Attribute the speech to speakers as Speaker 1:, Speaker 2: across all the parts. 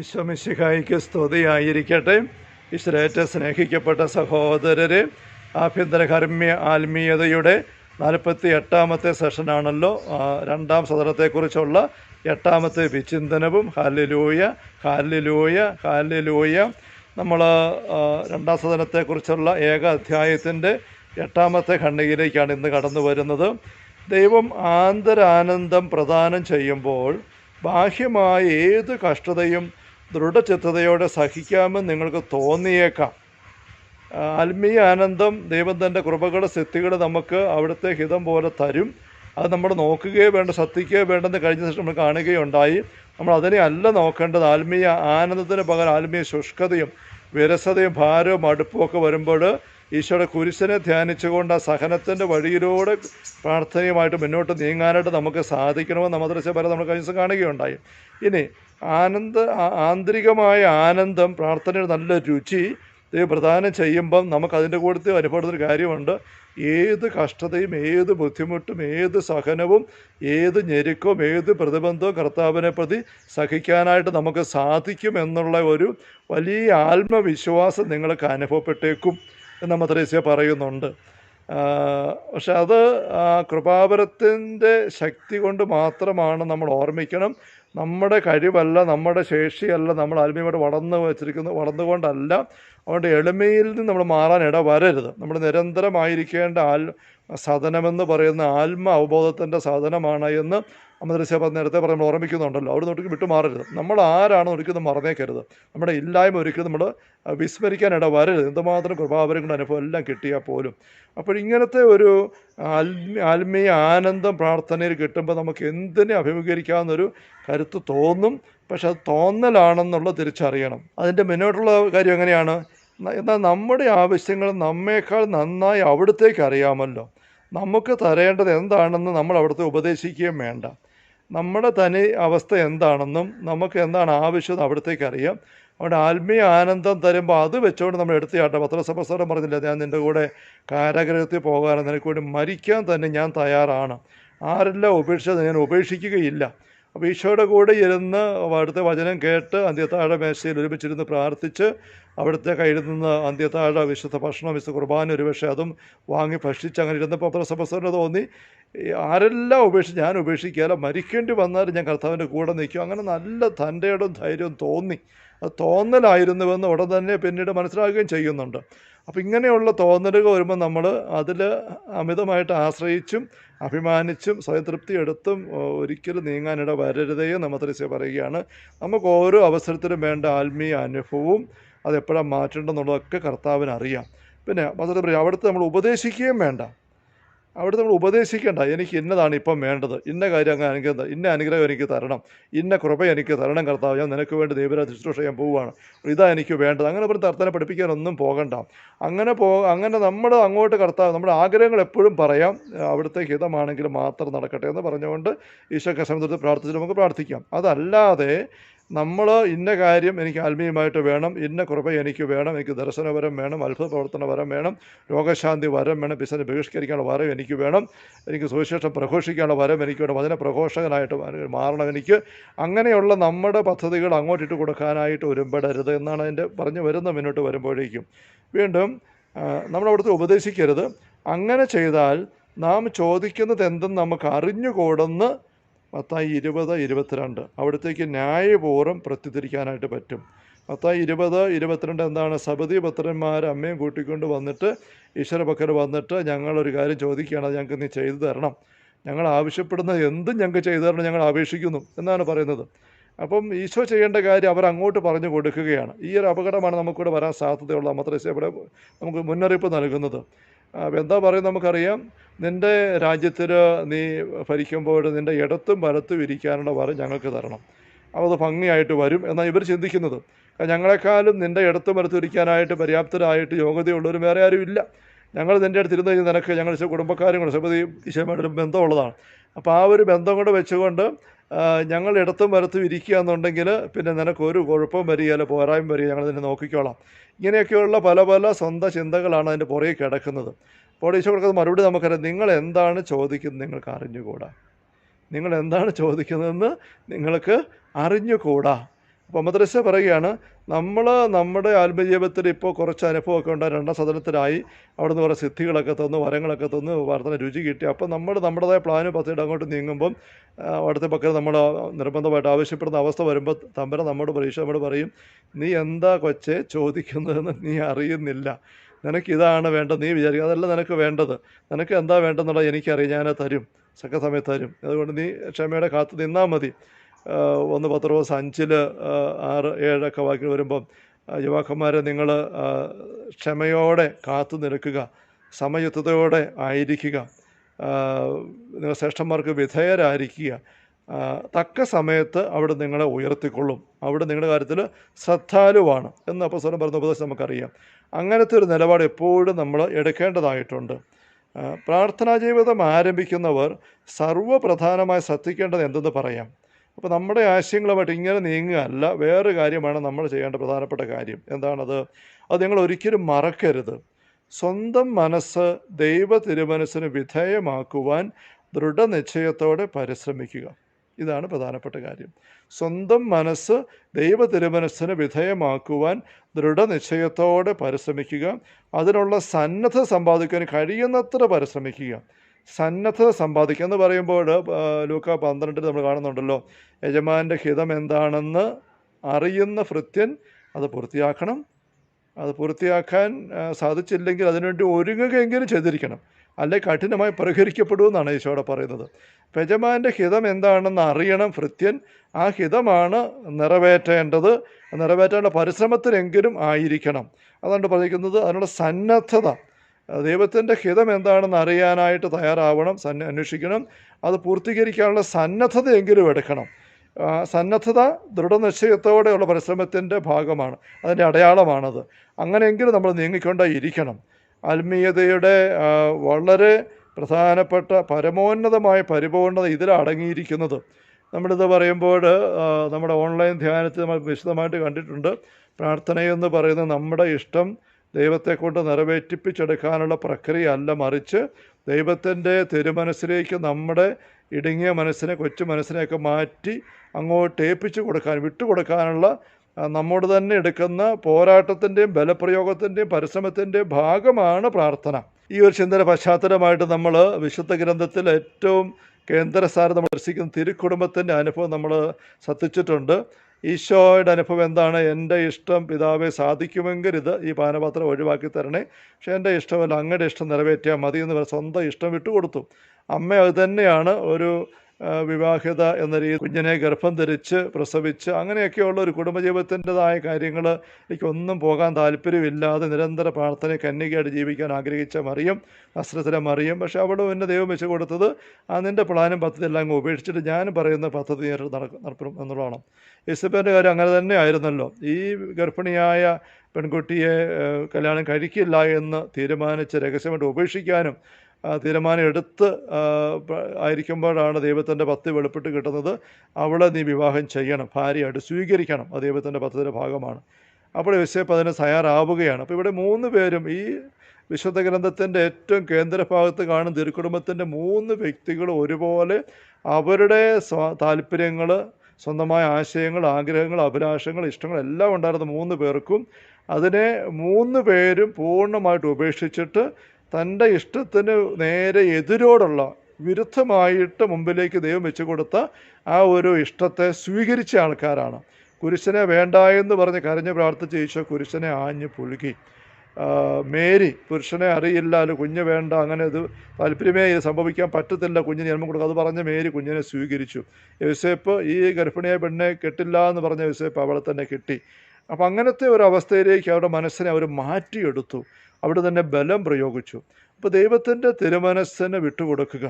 Speaker 1: ഈശോമിശിഹായിക്ക് സ്തുതിയായിരിക്കട്ടെ. ഈശ്വരേറ്റ സ്നേഹിക്കപ്പെട്ട സഹോദരരെ ആഭ്യന്തര കർമ്മ്യ ആത്മീയതയുടെ നാൽപ്പത്തി എട്ടാമത്തെ സെഷനാണല്ലോ രണ്ടാം സദനത്തെക്കുറിച്ചുള്ള എട്ടാമത്തെ വിചിന്തനവും. ഹാലിലൂയ ഹാലിലൂയ ഹാലിലൂയ നമ്മൾ രണ്ടാം സദനത്തെക്കുറിച്ചുള്ള ഏക അധ്യായത്തിന്റെ എട്ടാമത്തെ ഖണ്ഡികയിലേക്കാണ് ഇന്ന് കടന്നു വരുന്നത്. ദൈവം ആന്തരാനന്ദം പ്രദാനം ചെയ്യുമ്പോൾ ബാഹ്യമായ ഏത് കഷ്ടതയും ദൃഢചിത്തതയോടെ സഹിക്കാമെന്ന് നിങ്ങൾക്ക് തോന്നിയേക്കാം. ആത്മീയ ആനന്ദം ദൈവം തന്റെ കൃപകൾ സിദ്ധികൾ നമുക്ക് അവിടുത്തെ ഹിതം പോലെ തരും. അത് നമ്മൾ നോക്കുകയോ വേണ്ട ശ്രദ്ധിക്കുകയോ വേണ്ടെന്ന് കഴിഞ്ഞ ശേഷം നമ്മൾ കാണുകയുണ്ടായി. നമ്മൾ അതിനെ അല്ല നോക്കേണ്ടത്. ആത്മീയ ആനന്ദത്തിന് പകരം ആത്മീയ ശുഷ്കതയും വിരസതയും ഭാരവും അടുപ്പും ഒക്കെ വരുമ്പോൾ ഈശോയുടെ കുരിശനെ ധ്യാനിച്ചുകൊണ്ട് ആ സഹനത്തിന്റെ വഴിയിലൂടെ പ്രാർത്ഥനയുമായിട്ട് മുന്നോട്ട് നീങ്ങാനായിട്ട് നമുക്ക് സാധിക്കണമെന്ന് മദ്രസ പല നമ്മൾ കഴിഞ്ഞ ദിവസം കാണുകയുണ്ടായി. ഇനി ആനന്ദ ആന്തരികമായ ആനന്ദം പ്രാർത്ഥനയുടെ നല്ല രുചി ദൈവം പ്രദാനം ചെയ്യുമ്പം നമുക്കതിന്റെ കൂടുതൽ അനുഭവപ്പെടുന്നൊരു കാര്യമുണ്ട്. ഏത് കഷ്ടതയും ഏത് ബുദ്ധിമുട്ടും ഏത് സഹനവും ഏത് ഞെരുക്കവും ഏത് പ്രതിബന്ധവും കർത്താവിനെ പ്രതി സഹിക്കാനായിട്ട് നമുക്ക് സാധിക്കും എന്നുള്ള ഒരു വലിയ ആത്മവിശ്വാസം നിങ്ങൾക്ക് അനുഭവപ്പെട്ടേക്കും എന്ന് മദ്രേസ്യ പറയുന്നുണ്ട്. പക്ഷെ അത് കൃപാപരത്തിന്റെ ശക്തി കൊണ്ട് മാത്രമാണ് നമ്മൾ ഓർമ്മിക്കണം. നമ്മുടെ കഴിവല്ല നമ്മുടെ ശേഷിയല്ല നമ്മൾ ആത്മീയമായിട്ട് വളർന്നു വച്ചിരിക്കുന്ന വളർന്നുകൊണ്ടല്ല. അതുകൊണ്ട് എളിമയിൽ നിന്ന് നമ്മൾ മാറാൻ ഇട വരരുത് നമ്മൾ നിരന്തരമായിരിക്കേണ്ട ആൽ സദനമെന്ന് പറയുന്ന ആത്മ അവബോധത്തിന്റെ സാധനമാണ് എന്ന് അമൃതസേവ നേരത്തെ പറഞ്ഞ് ഓർമ്മിക്കുന്നുണ്ടല്ലോ. അവിടെ നിന്ന് ഒരിക്കലും വിട്ടു മാറരുത് നമ്മൾ ആരാണ് ഒരിക്കലും മറന്നേക്കരുത്. നമ്മുടെ ഇല്ലായ്മ ഒരിക്കലും നമ്മൾ വിസ്മരിക്കാനിട വരരുത് എന്തുമാത്രം കൃപാവരം അനുഭവം എല്ലാം കിട്ടിയാൽ പോലും. അപ്പോൾ ഇങ്ങനത്തെ ഒരു ആത്മീയ ആനന്ദം പ്രാർത്ഥനയിൽ കിട്ടുമ്പോൾ നമുക്ക് എന്തിനെ അഭിമുഖീകരിക്കാവുന്നൊരു കരുത്ത് തോന്നും. പക്ഷെ അത് തോന്നലാണെന്നുള്ളത് തിരിച്ചറിയണം. അതിന്റെ മുന്നോട്ടുള്ള കാര്യം എങ്ങനെയാണ്? എന്നാൽ നമ്മുടെ ആവശ്യങ്ങൾ നമ്മേക്കാൾ നന്നായി അവിടത്തേക്ക് അറിയാമല്ലോ. നമുക്ക് തരേണ്ടത് എന്താണെന്ന് നമ്മൾ അവിടുത്തെ ഉപദേശിക്കുകയും വേണ്ട. നമ്മുടെ തനി അവസ്ഥ എന്താണെന്നും നമുക്ക് എന്താണ് ആവശ്യം അവിടത്തേക്ക് അറിയാം. അവിടെ ആത്മീയ ആനന്ദം തരുമ്പോൾ അത് വെച്ചുകൊണ്ട് നമ്മൾ എടുത്തിയാട്ടെ പത്രസഭസ്വരം പറഞ്ഞില്ല ഞാൻ നിന്റെ കൂടെ കാരാഗ്രഹത്തിൽ പോകാനും നിനക്ക് വേണ്ടി മരിക്കാൻ തന്നെ ഞാൻ തയ്യാറാണ്. ആരെല്ലാം ഉപേക്ഷിച്ചത് ഞാൻ ഉപേക്ഷിക്കുകയില്ല. അപ്പോൾ ഈശോയുടെ കൂടെ ഇരുന്ന് അവിടുത്തെ വചനം കേട്ട് അന്ത്യത്താഴ മേശയിൽ ഒരുമിച്ചിരുന്ന് പ്രാർത്ഥിച്ച് അവിടുത്തെ കയ്യിൽ നിന്ന് അന്ത്യത്താഴ വിശുദ്ധ ഭക്ഷണം വിശുദ്ധ കുർബാന ഒരുപക്ഷെ അതും വാങ്ങി ഭക്ഷിച്ച് അങ്ങനെ ഇരുന്നപ്പോൾ പത്രസഭസ്വരന് തോന്നി ആരെല്ലാം ഉപേക്ഷിച്ച് ഞാൻ ഉപേക്ഷിക്കുകയല്ല മരിക്കേണ്ടി വന്നാലും ഞാൻ കർത്താവിന്റെ കൂടെ നിൽക്കും. അങ്ങനെ നല്ല തന്റെ ധൈര്യം ധൈര്യവും തോന്നി. അത് തോന്നലായിരുന്നുവെന്ന് ഉടൻ തന്നെ പിന്നീട് മനസ്സിലാക്കുകയും ചെയ്യുന്നുണ്ട്. അപ്പോൾ ഇങ്ങനെയുള്ള തോന്നലുകൾ വരുമ്പോൾ നമ്മൾ അതിൽ അമിതമായിട്ട് ആശ്രയിച്ചും അഭിമാനിച്ചും സ്വയം തൃപ്തി എടുത്തും ഒരിക്കലും നീങ്ങാനിട വരരുതേ എന്ന് മദ്രസ്യ പറയുകയാണ്. നമുക്ക് ഓരോ അവസരത്തിലും വേണ്ട ആത്മീയ അനുഭവവും അതെപ്പോഴാണ് മാറ്റേണ്ടെന്നുള്ളതൊക്കെ കർത്താവിന് അറിയാം പിന്നെ മദ്രസ്യ പറയും അവിടുത്തെ നമ്മൾ ഉപദേശിക്കുകയും വേണ്ട. അവിടെ നമ്മൾ ഉപദേശിക്കേണ്ട എനിക്ക് ഇന്നതാണ് ഇപ്പം വേണ്ടത്. ഇന്ന കാര്യം അങ്ങ് അനുഗ്രഹം ഇന്ന അനുഗ്രഹം എനിക്ക് തരണം. ഇന്ന കൃപ എനിക്ക് തരണം കർത്താവ്. ഞാൻ നിനക്ക് വേണ്ടി ദൈവരാ ശുശ്രൂഷ ചെയ്യാൻ പോവുകയാണ്. ഇതാ എനിക്ക് വേണ്ടത്. അങ്ങനെ പറഞ്ഞ് തർത്തനെ പഠിപ്പിക്കാനൊന്നും പോകണ്ട. അങ്ങനെ പോ അങ്ങനെ നമ്മൾ അങ്ങോട്ട് കർത്താവ് നമ്മുടെ ആഗ്രഹങ്ങൾ എപ്പോഴും പറയാം. അവിടുത്തെ ഹിതമാണെങ്കിൽ മാത്രം നടക്കട്ടെ എന്ന് പറഞ്ഞുകൊണ്ട് ഈശോ കസമത്തിൽ പ്രാർത്ഥിച്ചിട്ട് നമുക്ക് പ്രാർത്ഥിക്കാം. അതല്ലാതെ നമ്മൾ ഇന്ന കാര്യം എനിക്ക് ആത്മീയമായിട്ട് വേണം ഇന്ന കൃപ എനിക്ക് വേണം എനിക്ക് ദർശനവരം വേണം അത്ഭുത പ്രവർത്തന വരം വേണം രോഗശാന്തി വരം വേണം ബിസിനസ് ബഹിഷ്കരിക്കാനുള്ള വരം എനിക്ക് വേണം എനിക്ക് സുവിശേഷം പ്രഘോഷിക്കാനുള്ള വരം എനിക്ക് വേണം അതിനെ പ്രഘോഷകനായിട്ട് മാറണം എനിക്ക്. അങ്ങനെയുള്ള നമ്മുടെ പദ്ധതികൾ അങ്ങോട്ടിട്ട് കൊടുക്കാനായിട്ട് ഒരുമ്പെടരുത് എന്നാണ് അതിന്റെ പറഞ്ഞു വരുന്ന മുന്നോട്ട് വരുമ്പോഴേക്കും. വീണ്ടും നമ്മളവിടുത്തെ ഉപദേശിക്കരുത്. അങ്ങനെ ചെയ്താൽ നാം ചോദിക്കുന്നത് എന്തെന്ന് നമുക്ക് അറിഞ്ഞുകൂടെന്ന് പത്തായി ഇരുപത് ഇരുപത്തിരണ്ട്. അവിടത്തേക്ക് ന്യായപൂർവം പ്രത്യുദ്ധരിക്കാനായിട്ട് പറ്റും. പത്തായി ഇരുപത് ഇരുപത്തിരണ്ട് എന്താണ്? സബതി പുത്രന്മാർ അമ്മയും കൂട്ടിക്കൊണ്ട് വന്നിട്ട് ഈശ്വര പക്കൽ വന്നിട്ട് ഞങ്ങളൊരു കാര്യം ചോദിക്കുകയാണ്. അത് ഞങ്ങൾക്ക് നീ ചെയ്തു തരണം. ഞങ്ങൾ ആവശ്യപ്പെടുന്ന എന്തും ഞങ്ങൾക്ക് ചെയ്തു തരണം ഞങ്ങൾ അപേക്ഷിക്കുന്നു എന്നാണ് പറയുന്നത്. അപ്പം ഈശോ ചെയ്യേണ്ട കാര്യം അവർ അങ്ങോട്ട് പറഞ്ഞു കൊടുക്കുകയാണ്. ഈ ഒരു അപകടമാണ് നമുക്കിവിടെ വരാൻ സാധ്യതയുള്ള മദ്രസ ഇവിടെ നമുക്ക് മുന്നറിയിപ്പ് നൽകുന്നത്. എന്താ പറയുന്നത് നമുക്കറിയാം? നിന്റെ രാജ്യത്തിൽ നീ ഭരിക്കുമ്പോൾ നിന്റെ ഇടത്തും വലത്തും ഇരിക്കാനുള്ള വരം ഞങ്ങൾക്ക് തരണം. അപ്പോൾ അത് ഭംഗിയായിട്ട് വരും എന്നാണ് ഇവർ ചിന്തിക്കുന്നത്. ഞങ്ങളെക്കാളും നിന്റെ ഇടത്തും വലത്തും ഇരിക്കാനായിട്ട് പര്യാപ്തരായിട്ട് യോഗ്യതയുള്ളവർ വേറെ ആരും ഇല്ല. ഞങ്ങൾ നിന്റെ അടുത്ത് ഇരുന്ന് കഴിഞ്ഞാൽ നിനക്ക് ഞങ്ങൾ കുടുംബക്കാരും കൂടെ സമിതി ഈശോയുമായിട്ടൊരു ബന്ധമുള്ളതാണ്. അപ്പോൾ ആ ഒരു ബന്ധം കൊണ്ട് വെച്ചുകൊണ്ട് ഞങ്ങൾ ഇടത്തും വലത്തും ഇരിക്കുക എന്നുണ്ടെങ്കിൽ പിന്നെ നിനക്ക് ഒരു കുഴപ്പം വരികയില്ല പോരായ്മ വരിക ഞങ്ങൾ നിന്നെ നോക്കിക്കോളാം. ഇങ്ങനെയൊക്കെയുള്ള പല പല സ്വന്തം ചിന്തകളാണ് അതിന്റെ പുറകെ കിടക്കുന്നത്. അപ്പോൾ ഈശോ മറുപടി നമുക്കറിയാം നിങ്ങൾ എന്താണ് ചോദിക്കുന്നത് നിങ്ങൾക്ക് അറിഞ്ഞുകൂടാ. നിങ്ങൾ എന്താണ് ചോദിക്കുന്നതെന്ന് നിങ്ങൾക്ക് അറിഞ്ഞുകൂടാ. അപ്പോൾ മദ്രസ പറയുകയാണ് നമ്മൾ നമ്മുടെ ആത്മജീവിതത്തിൽ ഇപ്പോൾ കുറച്ച് അനുഭവമൊക്കെ ഉണ്ടായി രണ്ടാം സദനത്തിലായി അവിടെ നിന്ന് കുറേ സിദ്ധികളൊക്കെ തന്നു വരങ്ങളൊക്കെ തന്നു പ്രാർത്ഥന രുചി കിട്ടി. അപ്പോൾ നമ്മൾ നമ്മുടേതായ പ്ലാനും പദ്ധതിയുടെ അങ്ങോട്ട് നീങ്ങുമ്പം അടുത്ത പക്കൽ നമ്മൾ നിർബന്ധമായിട്ട് ആവശ്യപ്പെടുന്ന അവസ്ഥ വരുമ്പോൾ തമ്പര നമ്മോട് പരീക്ഷ നമ്മൾ പറയും നീ എന്താ കൊച്ചെ ചോദിക്കുന്നതെന്ന് നീ അറിയുന്നില്ല. നിനക്ക് ഇതാണ് വേണ്ടത്. നീ വിചാരിക്കുക അതല്ല നിനക്ക് വേണ്ടത്. നിനക്ക് എന്താ വേണ്ടെന്നുള്ളത് എനിക്കറിയാം. ഞാൻ തരും. സക്കസമയത്ത് തരും. അതുകൊണ്ട് നീ ക്ഷമയുടെ കാത്ത് നിന്നാൽ മതി. ഒന്ന് പത്ത് റോസ് അഞ്ചിൽ ആറ് ഏഴൊക്കെ വാക്കിൽ വരുമ്പം യുവാക്കന്മാരെ നിങ്ങൾ ക്ഷമയോടെ കാത്തു നിൽക്കുക സമയുദ്ധതയോടെ ആയിരിക്കുക നിങ്ങൾ ശ്രേഷ്ഠന്മാർക്ക് വിധേയരായിരിക്കുക തക്ക സമയത്ത് അവിടെ നിങ്ങളെ ഉയർത്തിക്കൊള്ളും. അവിടെ നിങ്ങളുടെ കാര്യത്തിൽ ശ്രദ്ധാലുവാണ് എന്ന് അപ്പസ്വരം പറഞ്ഞ ഉപദേശം നമുക്കറിയാം. അങ്ങനത്തെ ഒരു നിലപാട് എപ്പോഴും നമ്മൾ എടുക്കേണ്ടതായിട്ടുണ്ട്. പ്രാർത്ഥനാ ജീവിതം ആരംഭിക്കുന്നവർ സർവപ്രധാനമായി ശ്രദ്ധിക്കേണ്ടത് എന്തെന്ന് പറയാം? അപ്പോൾ നമ്മുടെ ആശയങ്ങളുമായിട്ട് ഇങ്ങനെ നീങ്ങുകയല്ല വേറെ കാര്യമാണ് നമ്മൾ ചെയ്യേണ്ട പ്രധാനപ്പെട്ട കാര്യം. എന്താണത്? അത് നിങ്ങൾ ഒരിക്കലും മറക്കരുത്. സ്വന്തം മനസ്സ് ദൈവ തിരുമനസ്സിന് വിധേയമാക്കുവാൻ ദൃഢനിശ്ചയത്തോടെ പരിശ്രമിക്കുക. ഇതാണ് പ്രധാനപ്പെട്ട കാര്യം. സ്വന്തം മനസ്സ് ദൈവ തിരുമനസ്സിന് വിധേയമാക്കുവാൻ ദൃഢനിശ്ചയത്തോടെ പരിശ്രമിക്കുക. അതിനുള്ള സന്നദ്ധ സമ്പാദിക്കാൻ കഴിയുന്നത്ര പരിശ്രമിക്കുക. സന്നദ്ധത സമ്പാദിക്കുക എന്ന് പറയുമ്പോൾ ലൂക്ക പന്ത്രണ്ടിൽ നമ്മൾ കാണുന്നുണ്ടല്ലോ യജമാന്റെ ഹിതം എന്താണെന്ന് അറിയുന്ന ഭൃത്യൻ അത് പൂർത്തിയാക്കണം. അത് പൂർത്തിയാക്കാൻ സാധിച്ചില്ലെങ്കിൽ അതിനുവേണ്ടി ഒരുങ്ങുകയെങ്കിലും ചെയ്തിരിക്കണം. അല്ലെ കഠിനമായി പരിഹരിക്കപ്പെടുമെന്നാണ് ഈശോടെ പറയുന്നത്. യജമാന്റെ ഹിതം എന്താണെന്ന് അറിയണം ഭൃത്യൻ. ആ ഹിതമാണ് നിറവേറ്റേണ്ടത്. നിറവേറ്റേണ്ട പരിശ്രമത്തിലെങ്കിലും ആയിരിക്കണം. അതാണ് പറയുന്നത് അതിനുള്ള സന്നദ്ധത. ദൈവത്തിന്റെ ഹിതം എന്താണെന്ന് അറിയാനായിട്ട് തയ്യാറാവണം സന്ന അന്വേഷിക്കണം. അത് പൂർത്തീകരിക്കാനുള്ള സന്നദ്ധതയെങ്കിലും എടുക്കണം. സന്നദ്ധത ദൃഢനിശ്ചയത്തോടെയുള്ള പരിശ്രമത്തിന്റെ ഭാഗമാണ് അതിന്റെ അടയാളമാണത്. അങ്ങനെയെങ്കിലും നമ്മൾ നീങ്ങിക്കൊണ്ടേ ഇരിക്കണം ആത്മീയതയുടെ വളരെ പ്രധാനപ്പെട്ട പരമോന്നതമായ പരിപൂർണത ഇതിലടങ്ങിയിരിക്കുന്നത്. നമ്മളിത് പറയുമ്പോൾ നമ്മുടെ ഓൺലൈൻ ധ്യാനത്തിൽ നമ്മൾ വിശദമായിട്ട് കണ്ടിട്ടുണ്ട്. പ്രാർത്ഥനയെന്ന് പറയുന്നത് നമ്മുടെ ഇഷ്ടം ദൈവത്തെ കൊണ്ട് നിറവേറ്റിപ്പിച്ചെടുക്കാനുള്ള പ്രക്രിയ അല്ല മറിച്ച് ദൈവത്തിന്റെ തിരുമനസ്സിലേക്ക് നമ്മുടെ ഇടുങ്ങിയ മനസ്സിനെ കൊച്ചു മനസ്സിനെയൊക്കെ മാറ്റി അങ്ങോട്ട് ഏൽപ്പിച്ചു കൊടുക്കാൻ വിട്ടുകൊടുക്കാനുള്ള കൊടുക്കാനുള്ള നമ്മോട് തന്നെ എടുക്കുന്ന പോരാട്ടത്തിന്റെയും ബലപ്രയോഗത്തിന്റെയും പരിശ്രമത്തിന്റെയും ഭാഗമാണ് പ്രാർത്ഥന. ഈ ഒരു ചിന്തയുടെ പശ്ചാത്തലമായിട്ട് നമ്മൾ വിശുദ്ധ ഗ്രന്ഥത്തിൽ ഏറ്റവും കേന്ദ്രസ്ഥാനം നമ്മൾ ദർശിക്കുന്ന തിരുക്കുടുംബത്തിന്റെ അനുഭവം നമ്മൾ ശ്രദ്ധിച്ചിട്ടുണ്ട്. ഈശോയുടെ അനുഭവം എന്താണ്? എന്റെ ഇഷ്ടം പിതാവെ സാധിക്കുമെങ്കിൽ ഇത് ഈ പാനപാത്രം ഒഴിവാക്കി തരണേ. പക്ഷേ എന്റെ ഇഷ്ടമല്ല അങ്ങയുടെ ഇഷ്ടം നിറവേറ്റിയാൽ മതി എന്ന് സ്വന്തം ഇഷ്ടം വിട്ടുകൊടുത്തു. അമ്മ അത് തന്നെയാണ് ഒരു വിവാഹിത എന്ന രീതി കുഞ്ഞിനെ ഗർഭം ധരിച്ച് പ്രസവിച്ച് അങ്ങനെയൊക്കെയുള്ള ഒരു കുടുംബജീവിതത്തിന്റെതായ കാര്യങ്ങൾ എനിക്കൊന്നും പോകാൻ താല്പര്യമില്ലാതെ നിരന്തര പ്രാർത്ഥന കന്യകയായിട്ട് ജീവിക്കാൻ ആഗ്രഹിച്ച മറിയം നസ്രത്തിലെ മറിയം. പക്ഷെ അവിടെ എന്നെ ദൈവം വെച്ച് കൊടുത്തത് ആ നിന്റെ പ്ലാനും പദ്ധതി എല്ലാം അങ്ങ് ഉപേക്ഷിച്ചിട്ട് ഞാൻ പറയുന്ന പദ്ധതി നടക്കും എന്നുള്ളതാണ്. യേശുപ്പേന്റെ കാര്യം അങ്ങനെ തന്നെ ആയിരുന്നല്ലോ. ഈ ഗർഭിണിയായ പെൺകുട്ടിയെ കല്യാണം കഴിക്കില്ല എന്ന് തീരുമാനിച്ച് രഹസ്യമായിട്ട് ഉപേക്ഷിക്കാനും തീരുമാനം എടുത്ത് ആയിരിക്കുമ്പോഴാണ് ദൈവത്തിന്റെ പത്ത് വെളിപ്പെട്ട് കിട്ടുന്നത്. അവളെ നീ വിവാഹം ചെയ്യണം ഭാര്യയായിട്ട് സ്വീകരിക്കണം. അത് ദൈവത്തിന്റെ പദ്ധതിയുടെ ഭാഗമാണ്. അപ്പോൾ യോസേപ്പ് അതിന് തയ്യാറാവുകയാണ്. അപ്പോൾ ഇവിടെ മൂന്ന് പേരും ഈ വിശുദ്ധ ഗ്രന്ഥത്തിന്റെ ഏറ്റവും കേന്ദ്രഭാഗത്ത് കാണുന്ന തിരുക്കുടുംബത്തിന്റെ മൂന്ന് വ്യക്തികൾ ഒരുപോലെ അവരുടെ താല്പര്യങ്ങൾ സ്വന്തമായ ആശയങ്ങൾ ആഗ്രഹങ്ങൾ അഭിലാഷങ്ങൾ ഇഷ്ടങ്ങൾ എല്ലാം ഉണ്ടായിരുന്ന മൂന്ന് പേർക്കും അതിനെ മൂന്ന് പേരും പൂർണമായിട്ട് ഉപേക്ഷിച്ചിട്ട് തന്റെ ഇഷ്ടത്തിന് നേരെ എതിരോടുള്ള വിരുദ്ധമായിട്ട് മുമ്പിലേക്ക് ദൈവം വെച്ച് കൊടുത്ത ആ ഒരു ഇഷ്ടത്തെ സ്വീകരിച്ച ആൾക്കാരാണ്. കുരിശനെ വേണ്ട എന്ന് പറഞ്ഞ് കരഞ്ഞ് പ്രാർത്ഥിച്ച് ഈശോ കുരിശനെ ആഞ്ഞ് പുലുകി. മേരി പുരുഷനെ അറിയില്ല അല്ല കുഞ്ഞ് വേണ്ട അങ്ങനെ ഇത് താല്പര്യമേ ഇത് സംഭവിക്കാൻ പറ്റത്തില്ല കുഞ്ഞിന് ജന്മം കൊടുക്കുക അത് പറഞ്ഞ് മേരി കുഞ്ഞിനെ സ്വീകരിച്ചു. യോസേപ്പ് ഈ ഗർഭിണിയെ പെണ്ണെ കെട്ടില്ല എന്ന് പറഞ്ഞ യോസേപ്പ് അവളെ തന്നെ കിട്ടി. അപ്പം അങ്ങനത്തെ ഒരു അവസ്ഥയിലേക്ക് അവരുടെ മനസ്സിനെ അവർ മാറ്റിയെടുത്തു. അവിടെ തന്നെ ബലം പ്രയോഗിച്ചു. അപ്പോൾ ദൈവത്തിന്റെ തിരുമനസ്സിന് വിട്ടുകൊടുക്കുക.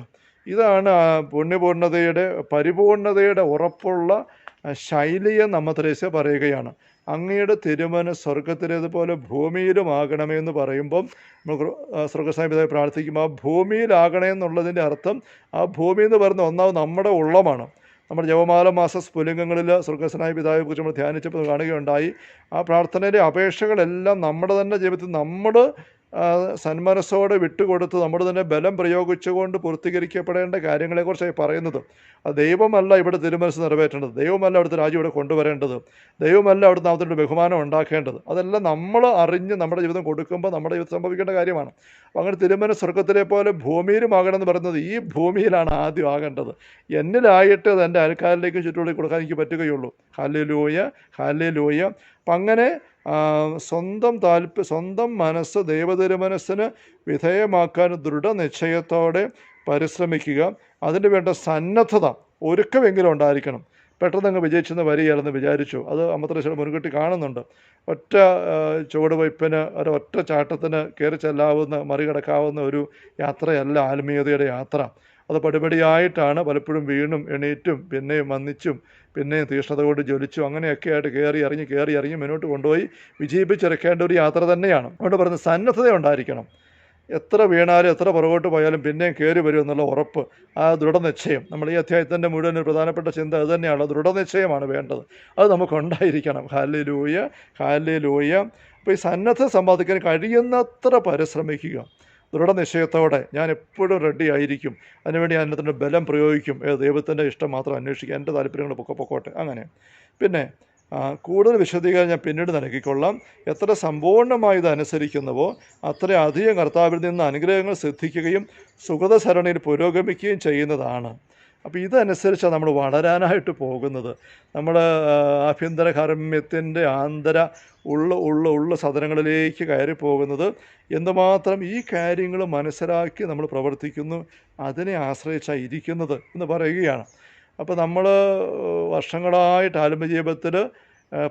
Speaker 1: ഇതാണ് ആ പുണ്യപൂർണതയുടെ പരിപൂർണതയുടെ ഉറപ്പുള്ള ശൈലിയെ നമ്മ ത്രേസ്യ പറയുകയാണ്. അങ്ങയുടെ തിരുമന സ്വർഗത്തിലേതുപോലെ ഭൂമിയിലുമാകണമേ എന്ന് പറയുമ്പം നമ്മൾ സ്വർഗസാഹിതായി പ്രാർത്ഥിക്കുമ്പോൾ ആ ഭൂമിയിലാകണേ എന്നുള്ളതിന്റെ അർത്ഥം ആ ഭൂമി എന്ന് പറയുന്ന ഒന്നാമത് നമ്മുടെ ഉള്ളമാണ്. നമ്മുടെ ജവമാല മാസ സ്ഫുലിംഗങ്ങളിൽ സ്വർഗസ്വനായ പിതാവിനെ കുറിച്ച് നമ്മൾ ധ്യാനിച്ചപ്പോൾ കാണുകയുണ്ടായി. ആ പ്രാർത്ഥനയിലെ അപേക്ഷകളെല്ലാം നമ്മുടെ തന്നെ ജീവിതത്തിൽ നമ്മൾ സന്മനസ്സോടെ വിട്ടുകൊടുത്ത് നമ്മൾ തന്നെ ബലം പ്രയോഗിച്ചുകൊണ്ട് പൂർത്തീകരിക്കപ്പെടേണ്ട കാര്യങ്ങളെക്കുറിച്ചായി പറയുന്നത്. ദൈവമല്ല ഇവിടെ തിരുമനസ് നിറവേറ്റേണ്ടത്. ദൈവമല്ല അവിടുത്തെ രാജ്യം ഇവിടെ കൊണ്ടുവരേണ്ടത്. ദൈവമല്ല അവിടുത്തെ നാമത്തിന്റെ ബഹുമാനം ഉണ്ടാക്കേണ്ടത്. അതെല്ലാം നമ്മൾ അറിഞ്ഞ് നമ്മുടെ ജീവിതം കൊടുക്കുമ്പോൾ നമ്മുടെ ജീവിതം സംഭവിക്കേണ്ട കാര്യമാണ്. അങ്ങനെ തിരുമന സ്വർഗത്തിലെ പോലെ ഭൂമിയിലുമാകണം എന്ന് പറയുന്നത് ഈ ഭൂമിയിലാണ് ആദ്യം ആകേണ്ടത്. എന്നിലായിട്ട് അത് എന്റെ അയൽക്കാരിലേക്ക് ചുറ്റുള്ളി കൊടുക്കാൻ എനിക്ക് പറ്റുകയുള്ളൂ. Hallelujah hallelujah. ഹാലേ അപ്പം അങ്ങനെ സ്വന്തം താല്പ സ്വന്തം മനസ്സ് ദൈവതിരുമനസ്സിന് വിധേയമാക്കാൻ ദൃഢനിശ്ചയത്തോടെ പരിശ്രമിക്കുക. അതിന് വേണ്ട സന്നദ്ധത ഒരുക്കമെങ്കിലും ഉണ്ടായിരിക്കണം. പെട്ടെന്ന് അങ്ങ് വിജയിച്ചെന്ന് വരികയാണെന്ന് വിചാരിച്ചു. അത് അമ്മത്രശ്വരം മുൻകൂട്ടി കാണുന്നുണ്ട്. ഒറ്റ ചുവടുവയ്പ്പിന് ഒറ്റ ചാട്ടത്തിന് കയറി ചെല്ലാവുന്ന മറികടക്കാവുന്ന ഒരു യാത്രയല്ല ആത്മീയതയുടെ യാത്ര. അത് പടിപടിയായിട്ടാണ് പലപ്പോഴും വീണും എണീറ്റും പിന്നെയും വന്നിച്ചും പിന്നെയും തീഷ്ണതയോട് ജ്വലിച്ചു. അങ്ങനെയൊക്കെ ആയിട്ട് കയറി ഇറങ്ങി കയറി ഇറങ്ങി മുന്നോട്ട് കൊണ്ടുപോയി വിജയിപ്പിച്ചിറക്കേണ്ട ഒരു യാത്ര തന്നെയാണ്. അതുകൊണ്ട് പറഞ്ഞ് സന്നദ്ധത ഉണ്ടായിരിക്കണം. എത്ര വീണാലും എത്ര പുറകോട്ട് പോയാലും പിന്നെയും കയറി വരും എന്നുള്ള ഉറപ്പ് ആ ദൃഢനിശ്ചയം. നമ്മൾ ഈ അധ്യായത്തിന്റെ മുഴുവൻ ഒരു പ്രധാനപ്പെട്ട ചിന്ത അത് തന്നെയാണ് ദൃഢനിശ്ചയമാണ് വേണ്ടത്. അത് നമുക്കുണ്ടായിരിക്കണം ഹാലി ലൂയ ഹാലി ലൂയ അപ്പോൾ ഈ സന്നദ്ധ സമ്പാദിക്കാൻ കഴിയുന്നത്ര പരിശ്രമിക്കുക. ദൃഢനിശ്ചയത്തോടെ ഞാൻ എപ്പോഴും റെഡി ആയിരിക്കും. അതിനുവേണ്ടി ഞാൻ അതിന്റെ ബലം പ്രയോഗിക്കും. ദൈവത്തിന്റെ ഇഷ്ടം മാത്രം അന്വേഷിക്കുക. എന്റെ താല്പര്യങ്ങൾ പൊക്കെ പൊക്കോട്ടെ. അങ്ങനെ. പിന്നെ കൂടുതൽ വിശദീകരണം ഞാൻ പിന്നീട് നൽകിക്കൊള്ളാം. എത്ര സമ്പൂർണമായി ഇത് അനുസരിക്കുന്നുവോ അത്ര അധികം കർത്താവിൽ നിന്ന് അനുഗ്രഹങ്ങൾ സിദ്ധിക്കുകയും സുഗത സരണിയിൽ പുരോഗമിക്കുകയും ചെയ്യുന്നതാണ്. അപ്പോൾ ഇതനുസരിച്ചാണ് നമ്മൾ വളരാനായിട്ട് പോകുന്നത്. നമ്മൾ ആഭ്യന്തര കർമ്മ്യത്തിന്റെ ആന്തര ഉള്ള ഉള്ള ഉള്ള സദനങ്ങളിലേക്ക് കയറി പോകുന്നത് എന്തുമാത്രം ഈ കാര്യങ്ങൾ മനസ്സിലാക്കി നമ്മൾ പ്രവർത്തിക്കുന്നു അതിനെ ആശ്രയിച്ചാണ് ഇരിക്കുന്നത് എന്ന് പറയുകയാണ്. അപ്പോൾ നമ്മൾ വർഷങ്ങളായിട്ട് ആത്മജീവിതത്തിൽ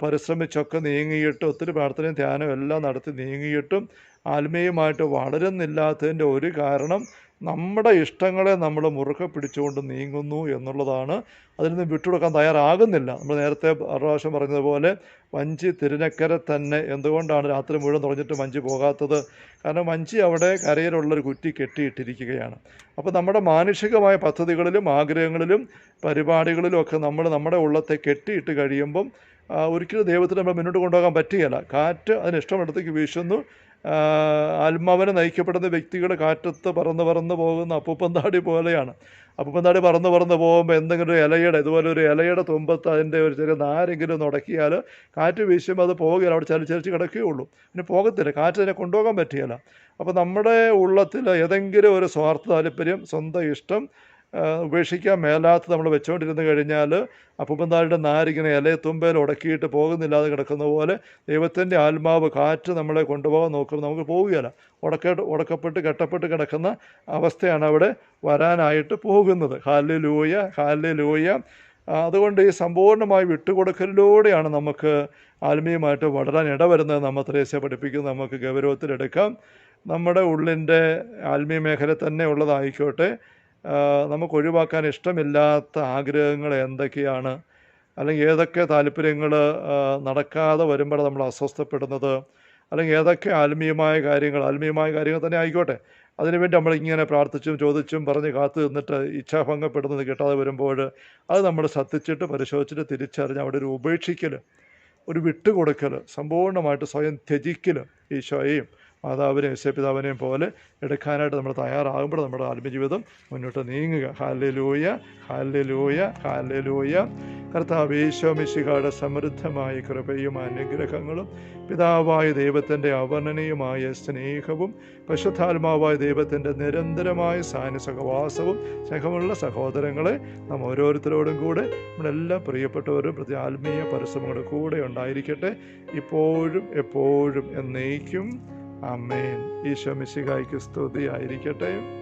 Speaker 1: പരിശ്രമിച്ചൊക്കെ നീങ്ങിയിട്ട് ഒത്തിരി പ്രാർത്ഥനയും ധ്യാനവും എല്ലാം നടത്തി നീങ്ങിയിട്ടും ആത്മീയമായിട്ട് വളരുന്നില്ലാത്തതിന്റെ ഒരു കാരണം നമ്മുടെ ഇഷ്ടങ്ങളെ നമ്മൾ മുറുകെ പിടിച്ചുകൊണ്ട് നീങ്ങുന്നു എന്നുള്ളതാണ് അതിൽ നിന്ന് വിട്ടുകൊടുക്കാൻ തയ്യാറാകുന്നില്ല. നമ്മൾ നേരത്തെ പ്രാവശ്യം പറഞ്ഞതുപോലെ വഞ്ചി തിരുനക്കര തന്നെ എന്തുകൊണ്ടാണ് രാത്രി മുഴുവൻ തുറഞ്ഞിട്ട് വഞ്ചി പോകാത്തത്? കാരണം വഞ്ചി അവിടെ കരയിലുള്ളൊരു കുറ്റി കെട്ടിയിട്ടിരിക്കുകയാണ്. അപ്പോൾ നമ്മുടെ മാനുഷികമായ പദ്ധതികളിലും ആഗ്രഹങ്ങളിലും പരിപാടികളിലും ഒക്കെ നമ്മൾ നമ്മുടെ ഉള്ളത്തെ കെട്ടിയിട്ട് കഴിയുമ്പം ഒരിക്കലും ദൈവത്തിന് നമ്മൾ മുന്നോട്ട് കൊണ്ടുപോകാൻ പറ്റുകയില്ല. കാറ്റ് അതിന് ഇഷ്ടമുള്ളടത്തേക്ക് വീശുന്നു. ആത്മാവിനെ നയിക്കപ്പെടുന്ന വ്യക്തികൾ കാറ്റത്ത് പറന്ന് പറന്ന് പോകുന്ന അപ്പൂപ്പന്താടി പോലെയാണ്. അപ്പൂപ്പന്താടി പറന്ന് പറന്ന് പോകുമ്പോൾ എന്തെങ്കിലും ഒരു ഇലയുടെ ഇതുപോലെ ഒരു ഇലയുടെ തുമ്പത്ത് അതിന്റെ ഒരു ചെറിയ നാരെങ്കിലും ഒന്ന് ഉടക്കിയാൽ കാറ്റ് വീശുമ്പോൾ അത് പോകുകയില്ല അവിടെ ചലിച്ചരിച്ച് കിടക്കുകയുള്ളൂ പിന്നെ പോകത്തില്ല കാറ്റ് അതിനെ കൊണ്ടുപോകാൻ പറ്റുകയില്ല. അപ്പോൾ നമ്മുടെ ഉള്ളത്തിൽ ഏതെങ്കിലും ഒരു സ്വാർത്ഥ താല്പര്യം സ്വന്തം ഇഷ്ടം ഉപേക്ഷിക്കാൻ മേലാത്ത നമ്മൾ വെച്ചുകൊണ്ടിരുന്ന് കഴിഞ്ഞാൽ അപ്പൂപ്പന്താരുടെ നാരിങ്ങനെ ഇലയെ തുമ്പയിൽ ഉടക്കിയിട്ട് പോകുന്നില്ലാതെ കിടക്കുന്ന പോലെ ദൈവത്തിന്റെ ആത്മാവ് കാറ്റ് നമ്മളെ കൊണ്ടുപോകാൻ നോക്കുമ്പോൾ നമുക്ക് പോവുകയില്ല. ഉടക്ക ഉടക്കപ്പെട്ട് കെട്ടപ്പെട്ട് കിടക്കുന്ന അവസ്ഥയാണ് അവിടെ വരാനായിട്ട് പോകുന്നത്. ഹാലി ലൂയ ഹാലി ലൂയ അതുകൊണ്ട് ഈ സമ്പൂർണമായി വിട്ടുകൊടുക്കലിലൂടെയാണ് നമുക്ക് ആത്മീയമായിട്ട് വളരാൻ ഇടവരുന്നത്. നമ്മ ത്രേസ്യ പഠിപ്പിക്കുന്നത് നമുക്ക് ഗൗരവത്തിലെടുക്കാം. നമ്മുടെ ഉള്ളിന്റെ ആത്മീയ മേഖല തന്നെ ഉള്ളതായിക്കോട്ടെ. നമുക്ക് ഒഴിവാക്കാൻ ഇഷ്ടമില്ലാത്ത ആഗ്രഹങ്ങൾ എന്തൊക്കെയാണ്? അല്ലെങ്കിൽ ഏതൊക്കെ താല്പര്യങ്ങൾ നടക്കാതെ വരുമ്പോൾ നമ്മൾ അസ്വസ്ഥപ്പെടുന്നത്? അല്ലെങ്കിൽ ഏതൊക്കെ ആത്മീയമായ കാര്യങ്ങൾ ആത്മീയമായ കാര്യങ്ങൾ തന്നെ ആയിക്കോട്ടെ. അതിനുവേണ്ടി നമ്മളിങ്ങനെ പ്രാർത്ഥിച്ചും ചോദിച്ചും പറഞ്ഞ് കാത്തു നിന്നിട്ട് ഇച്ഛാഭംഗപ്പെടുന്നത് കിട്ടാതെ വരുമ്പോൾ അത് നമ്മൾ ശ്രദ്ധിച്ചിട്ട് പരിശോധിച്ചിട്ട് തിരിച്ചറിഞ്ഞ് അവിടെ ഒരു ഉപേക്ഷിക്കൽ ഒരു വിട്ടുകൊടുക്കൽ സമ്പൂർണമായിട്ട് സ്വയം ത്യജിക്കൽ ഈശോയെയും മാതാവിനെയും യശപിതാവിനെയും പോലെ എടുക്കാനായിട്ട് നമ്മൾ തയ്യാറാകുമ്പോൾ നമ്മുടെ ആത്മജീവിതം മുന്നോട്ട് നീങ്ങുക. ഹാലലൂയ ഹാലലൂയ ഹാലലൂയ കർത്താവ് ഈശോമിശിഹായുടെ സമൃദ്ധമായ കൃപയും അനുഗ്രഹങ്ങളും പിതാവായ ദൈവത്തിന്റെ അവർണനീയമായ സ്നേഹവും പശുദ്ധാത്മാവായ ദൈവത്തിന്റെ നിരന്തരമായ സാന്യ സഹവാസവും സ്നേഹമുള്ള സഹോദരങ്ങളെ നാം ഓരോരുത്തരോടും കൂടെ നമ്മളെല്ലാ പ്രിയപ്പെട്ടവരും പ്രതി ആത്മീയ പരിശ്രമങ്ങളുടെ കൂടെ ഉണ്ടായിരിക്കട്ടെ. ഇപ്പോഴും എപ്പോഴും എന്നേക്കും. അമ്മേൻ ഈശോ മിശിഹായ്ക്ക് സ്തുതി ആയിരിക്കട്ടെ